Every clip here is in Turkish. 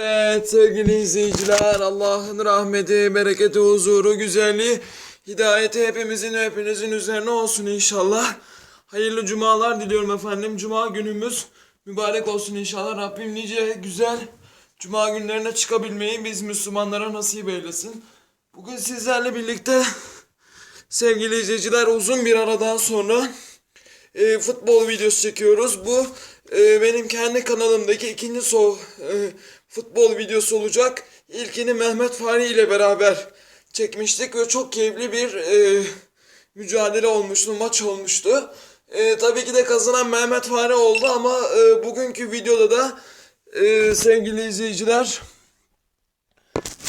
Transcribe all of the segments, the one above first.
Evet sevgili izleyiciler Allah'ın rahmeti, bereketi, huzuru, güzelliği, hidayeti hepimizin ve hepinizin üzerine olsun inşallah. Hayırlı cumalar diliyorum efendim. Cuma günümüz mübarek olsun inşallah. Rabbim nice güzel cuma günlerine çıkabilmeyi biz Müslümanlara nasip eylesin. Bugün sizlerle birlikte sevgili izleyiciler uzun bir aradan sonra e, futbol videosu çekiyoruz. Bu e, benim kendi kanalımdaki ikinci so e, futbol videosu olacak. İlkini Mehmet Fahri ile beraber çekmiştik ve çok keyifli bir e, mücadele olmuştu, maç olmuştu. E, tabii ki de kazanan Mehmet Fahri oldu ama e, bugünkü videoda da e, sevgili izleyiciler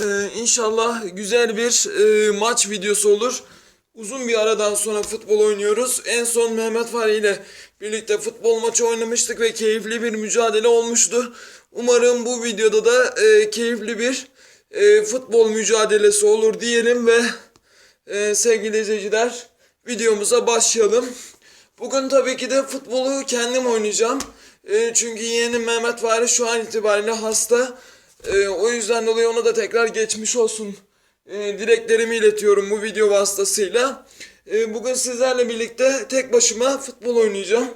ee, inşallah güzel bir e, maç videosu olur. Uzun bir aradan sonra futbol oynuyoruz. En son Mehmet Fahri ile birlikte futbol maçı oynamıştık ve keyifli bir mücadele olmuştu. Umarım bu videoda da e, keyifli bir e, futbol mücadelesi olur diyelim ve e, sevgili izleyiciler videomuza başlayalım. Bugün tabii ki de futbolu kendim oynayacağım. E, çünkü yeğenim Mehmet Fahri şu an itibariyle hasta. E, o yüzden dolayı ona da tekrar geçmiş olsun e, dileklerimi iletiyorum bu video vasıtasıyla. E, bugün sizlerle birlikte tek başıma futbol oynayacağım.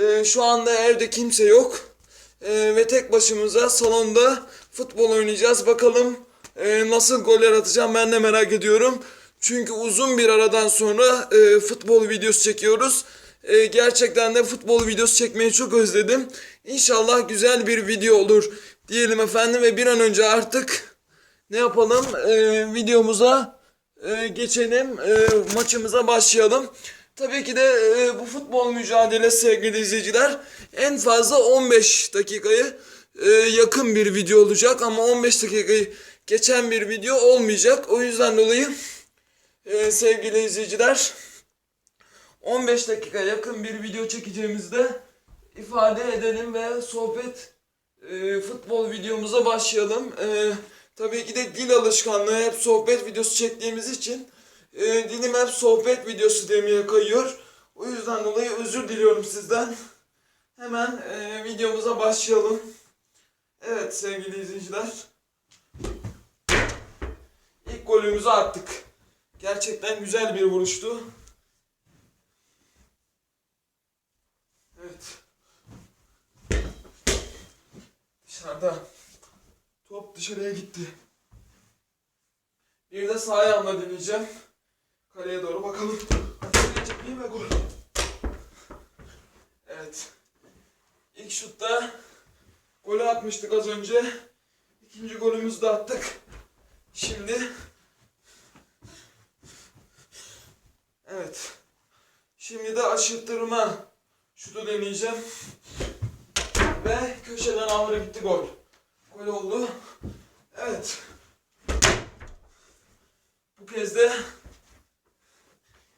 E, şu anda evde kimse yok. E, ve tek başımıza salonda futbol oynayacağız. Bakalım e, nasıl goller atacağım ben de merak ediyorum. Çünkü uzun bir aradan sonra e, futbol videosu çekiyoruz. E, gerçekten de futbol videosu çekmeyi çok özledim. İnşallah güzel bir video olur diyelim efendim ve bir an önce artık ne yapalım E, videomuza e, geçelim e, maçımıza başlayalım. Tabii ki de e, bu futbol mücadelesi sevgili izleyiciler en fazla 15 dakikayı e, yakın bir video olacak ama 15 dakikayı geçen bir video olmayacak. O yüzden dolayı e, sevgili izleyiciler 15 dakika yakın bir video çekeceğimizde ifade edelim ve sohbet e, futbol videomuza başlayalım. E, tabii ki de dil alışkanlığı hep sohbet videosu çektiğimiz için e, dilim hep sohbet videosu demeye kayıyor. O yüzden dolayı özür diliyorum sizden. Hemen e, videomuza başlayalım. Evet sevgili izleyiciler. İlk golümüzü attık. Gerçekten güzel bir vuruştu. Evet. Dışarıda. Top dışarıya gitti. Bir de sağ ayağımla deneyeceğim. Kaleye doğru bakalım. Atacak mıyım ve gol. Evet. İlk şutta golü atmıştık az önce. İkinci golümüzü de attık. Şimdi Evet. Şimdi de aşırttırma şutu deneyeceğim. Ve köşeden ağlara gitti gol. Gol oldu. Evet. Bu kez de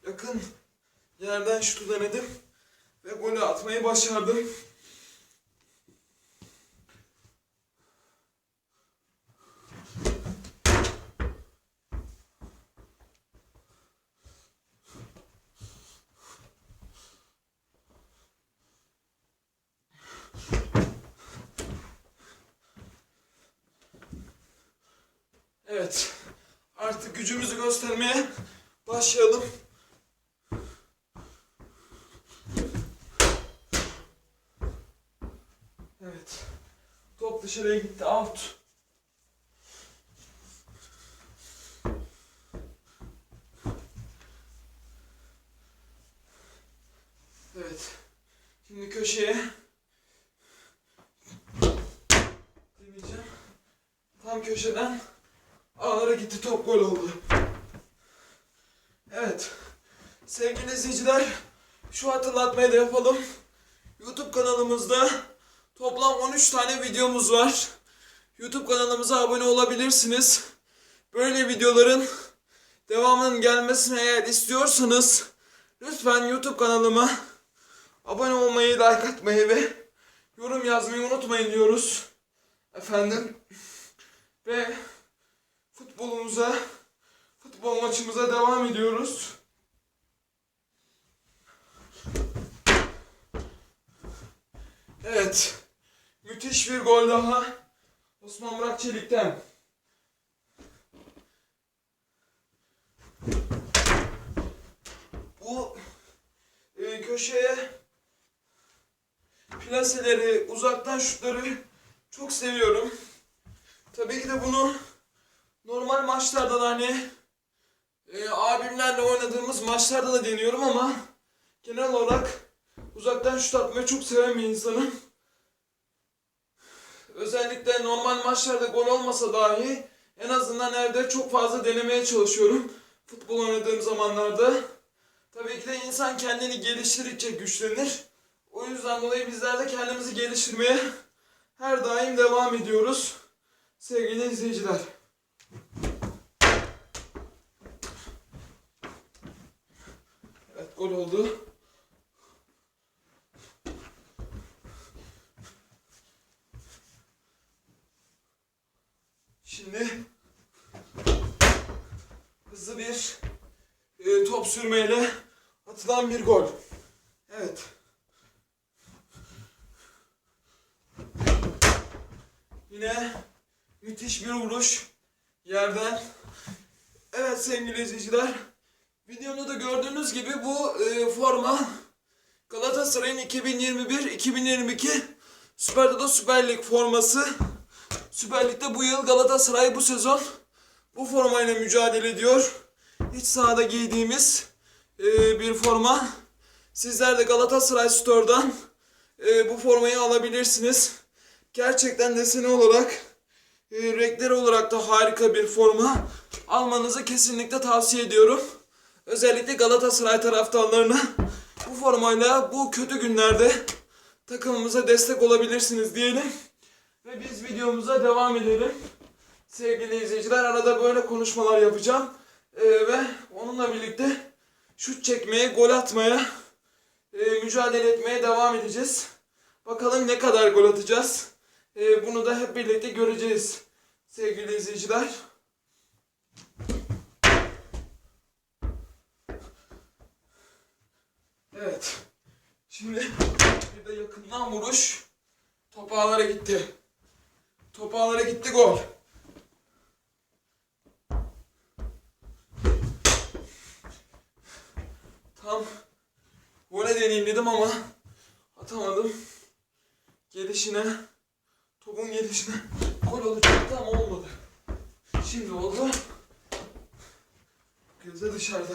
yakın yerden şutu denedim. Ve golü atmayı başardım. Evet. Artık gücümüzü göstermeye başlayalım. Evet. Top dışarıya gitti. Out. Evet. Şimdi köşeye deneyeceğim. Tam köşeden ağlara gitti top gol oldu. Evet. Sevgili izleyiciler şu hatırlatmayı da yapalım. YouTube kanalımızda toplam 13 tane videomuz var. YouTube kanalımıza abone olabilirsiniz. Böyle videoların devamının gelmesini eğer istiyorsanız lütfen YouTube kanalıma abone olmayı, like atmayı ve yorum yazmayı unutmayın diyoruz. Efendim. Ve futbolumuza, futbol maçımıza devam ediyoruz. Evet. Müthiş bir gol daha. Osman Murat Çelik'ten. Bu e, köşeye plaseleri, uzaktan şutları çok seviyorum. Tabii ki de bunu normal maçlarda da hani e, abimlerle oynadığımız maçlarda da deniyorum ama genel olarak uzaktan şut atmayı çok seven bir insanım. Özellikle normal maçlarda gol olmasa dahi en azından evde çok fazla denemeye çalışıyorum. Futbol oynadığım zamanlarda. Tabii ki de insan kendini geliştirdikçe güçlenir. O yüzden dolayı bizler de kendimizi geliştirmeye her daim devam ediyoruz. Sevgili izleyiciler. Evet gol oldu. Şimdi hızlı bir e, top sürmeyle atılan bir gol. Evet. Yine müthiş bir vuruş yerden. Evet sevgili izleyiciler. Videomda da gördüğünüz gibi bu e, forma Galatasaray'ın 2021-2022 Süper Toto Süper Lig forması. Süper Lig'de bu yıl Galatasaray bu sezon bu formayla mücadele ediyor. İç sahada giydiğimiz e, bir forma. Sizler de Galatasaray Store'dan e, bu formayı alabilirsiniz. Gerçekten deseni olarak, e, renkleri olarak da harika bir forma. Almanızı kesinlikle tavsiye ediyorum. Özellikle Galatasaray taraftarlarına bu formayla bu kötü günlerde takımımıza destek olabilirsiniz diyelim. Ve biz videomuza devam edelim. Sevgili izleyiciler arada böyle konuşmalar yapacağım. Ee, ve onunla birlikte şut çekmeye, gol atmaya, e, mücadele etmeye devam edeceğiz. Bakalım ne kadar gol atacağız. Ee, bunu da hep birlikte göreceğiz sevgili izleyiciler. Evet. Şimdi bir de yakından vuruş. Top ağlara gitti. Top ağlara gitti gol. Tam gole deneyeyim dedim ama atamadım. Gelişine, topun gelişine gol olacaktı ama olmadı. Şimdi oldu. Göze dışarıda.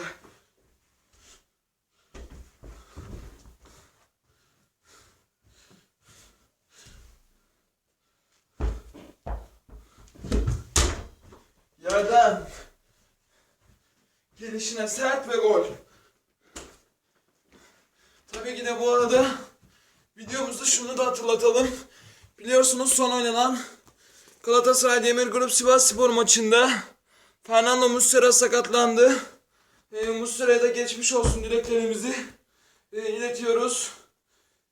Yerden. Gelişine sert ve gol. Tabii ki de bu arada videomuzda şunu da hatırlatalım. Biliyorsunuz son oynanan Galatasaray Demir Grup Sivas Spor maçında Fernando Muslera sakatlandı. E, Muslera'ya da geçmiş olsun dileklerimizi e, iletiyoruz.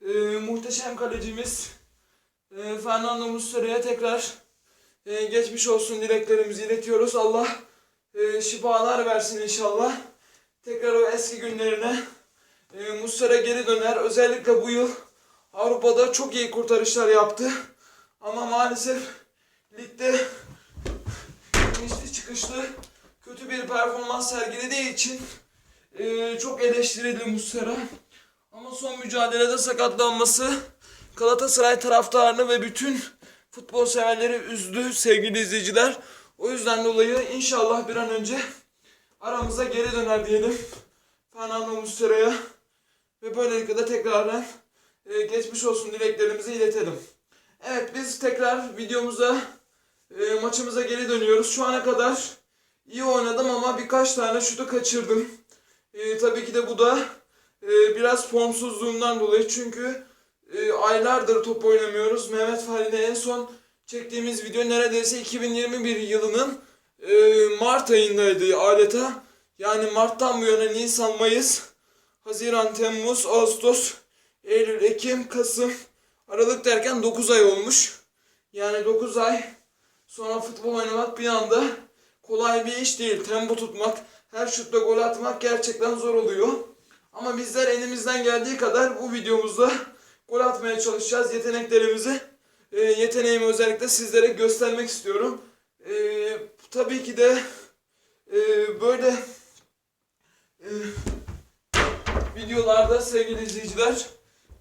E, muhteşem kalecimiz e, Fernando Muslera'ya tekrar e, geçmiş olsun dileklerimizi iletiyoruz. Allah e, şifalar versin inşallah. Tekrar o eski günlerine e, Muslera geri döner. Özellikle bu yıl Avrupa'da çok iyi kurtarışlar yaptı. Ama maalesef ligde inişli çıkışlı kötü bir performans sergilediği için e, çok eleştirildi Muslera. Ama son mücadelede sakatlanması Galatasaray taraftarını ve bütün futbol severleri üzdü sevgili izleyiciler. O yüzden dolayı inşallah bir an önce aramıza geri döner diyelim. Fernando Muslera'ya ve böylelikle de tekrardan e, geçmiş olsun dileklerimizi iletelim. Evet biz tekrar videomuza e, maçımıza geri dönüyoruz. Şu ana kadar iyi oynadım ama birkaç tane şutu kaçırdım. E, tabii ki de bu da biraz formsuzluğumdan dolayı çünkü aylardır top oynamıyoruz. Mehmet Fahri'de en son çektiğimiz video neredeyse 2021 yılının e, Mart ayındaydı adeta. Yani Mart'tan bu yana Nisan, Mayıs, Haziran, Temmuz, Ağustos, Eylül, Ekim, Kasım, Aralık derken 9 ay olmuş. Yani 9 ay sonra futbol oynamak bir anda kolay bir iş değil. Tempo tutmak, her şutta gol atmak gerçekten zor oluyor. Ama bizler elimizden geldiği kadar bu videomuzda gol atmaya çalışacağız. Yeteneklerimizi e, yeteneğimi özellikle sizlere göstermek istiyorum. E, tabii ki de e, böyle e, videolarda sevgili izleyiciler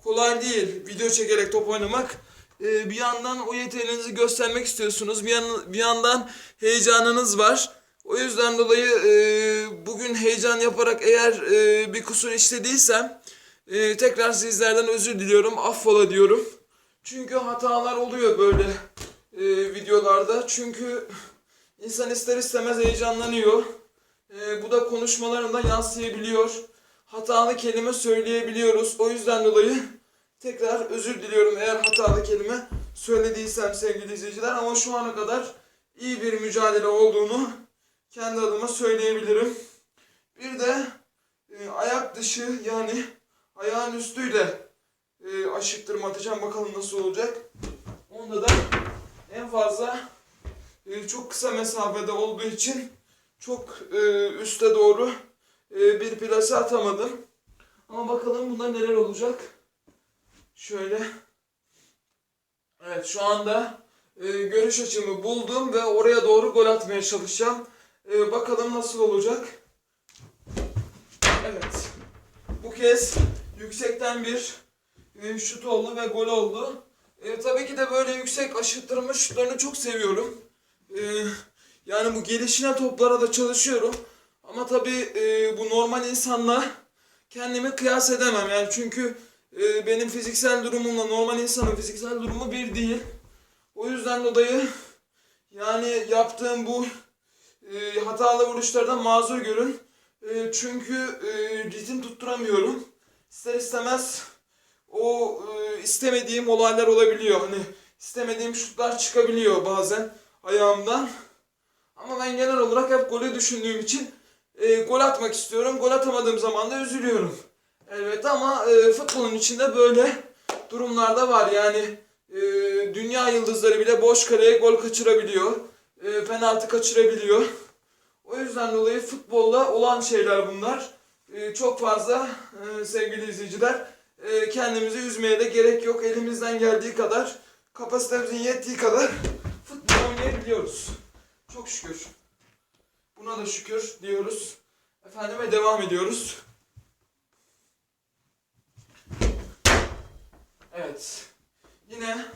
kolay değil video çekerek top oynamak. E, bir yandan o yeteneğinizi göstermek istiyorsunuz. Bir, yan, bir yandan heyecanınız var. O yüzden dolayı e, bugün heyecan yaparak eğer e, bir kusur işlediysem e, tekrar sizlerden özür diliyorum. Affola diyorum. Çünkü hatalar oluyor böyle e, videolarda. Çünkü insan ister istemez heyecanlanıyor. E, bu da konuşmalarında yansıyabiliyor. Hatalı kelime söyleyebiliyoruz. O yüzden dolayı tekrar özür diliyorum eğer hatalı kelime söylediysem sevgili izleyiciler. Ama şu ana kadar iyi bir mücadele olduğunu kendi adıma söyleyebilirim. Bir de e, ayak dışı yani ayağın üstüyle e, aşıktırma atacağım. Bakalım nasıl olacak. Onda da en fazla e, çok kısa mesafede olduğu için çok e, üste doğru e, bir plase atamadım. Ama bakalım bunda neler olacak. Şöyle. Evet şu anda e, görüş açımı buldum ve oraya doğru gol atmaya çalışacağım. E, bakalım nasıl olacak. Evet. Bu kez yüksekten bir e, şut oldu ve gol oldu. E, tabii ki de böyle yüksek aşıttırma şutlarını çok seviyorum. E, yani bu gelişine toplara da çalışıyorum. Ama tabii e, bu normal insanla kendimi kıyas edemem. Yani çünkü e, benim fiziksel durumumla normal insanın fiziksel durumu bir değil. O yüzden dolayı yani yaptığım bu e, hatalı vuruşlardan mazur görün. E, çünkü e, ritim tutturamıyorum. İster istemez o e, istemediğim olaylar olabiliyor. Hani istemediğim şutlar çıkabiliyor bazen ayağımdan. Ama ben genel olarak hep golü düşündüğüm için e, gol atmak istiyorum. Gol atamadığım zaman da üzülüyorum. Evet ama e, futbolun içinde böyle durumlarda var. Yani e, dünya yıldızları bile boş kaleye gol kaçırabiliyor. E, penaltı kaçırabiliyor. O yüzden dolayı futbolla olan şeyler bunlar. E, çok fazla e, sevgili izleyiciler e, kendimizi üzmeye de gerek yok. Elimizden geldiği kadar, kapasitemizin yettiği kadar futbol oynayabiliyoruz. Çok şükür. Buna da şükür diyoruz. Efendime devam ediyoruz. Evet. Yine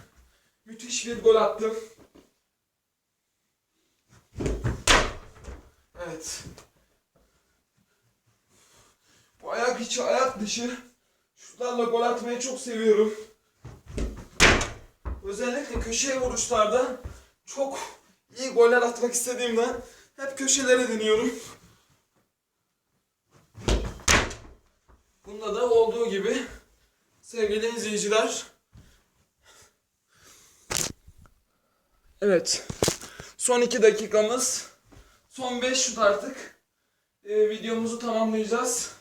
müthiş bir gol attım. Evet. Bu ayak içi, ayak dışı şutlarla gol atmayı çok seviyorum. Özellikle köşeye vuruşlarda çok iyi goller atmak istediğimden hep köşelere deniyorum. Bunda da olduğu gibi sevgili izleyiciler. Evet. Son iki dakikamız. Son 5 şut artık. Ee, videomuzu tamamlayacağız.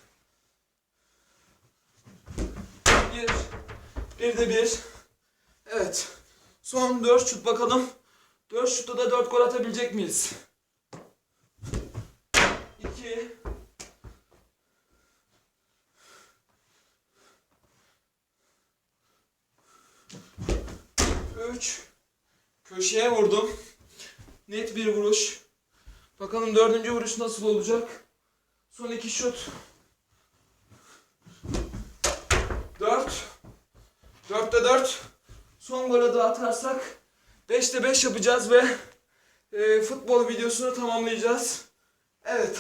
Bir. Bir de bir. Evet. Son 4 şut bakalım. 4 şutta da 4 gol atabilecek miyiz? 2 3 Köşeye vurdum. Net bir vuruş. Bakalım dördüncü vuruş nasıl olacak? Son iki şut. 4 4'te 4 Son golü de atarsak 5'te 5 yapacağız ve e, futbol videosunu tamamlayacağız. Evet.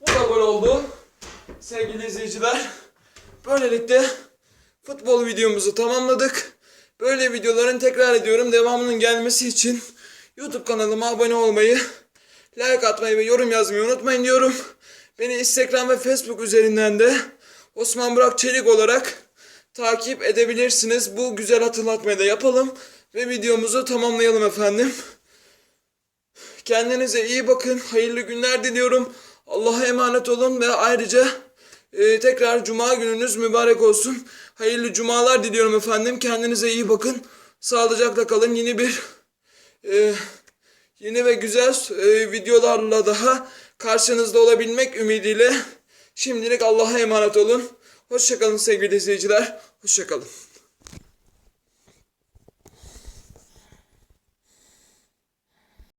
Bu da gol oldu. Sevgili izleyiciler. Böylelikle futbol videomuzu tamamladık. Böyle videoların tekrar ediyorum devamının gelmesi için YouTube kanalıma abone olmayı, like atmayı ve yorum yazmayı unutmayın diyorum. Beni Instagram ve Facebook üzerinden de Osman Burak Çelik olarak takip edebilirsiniz. Bu güzel hatırlatmayı da yapalım ve videomuzu tamamlayalım efendim. Kendinize iyi bakın. Hayırlı günler diliyorum. Allah'a emanet olun ve ayrıca e, tekrar cuma gününüz mübarek olsun. Hayırlı cumalar diliyorum efendim. Kendinize iyi bakın. Sağlıcakla kalın. Yeni bir e, yeni ve güzel e, videolarla daha karşınızda olabilmek ümidiyle şimdilik Allah'a emanet olun. Hoşçakalın sevgili izleyiciler. Hoşçakalın.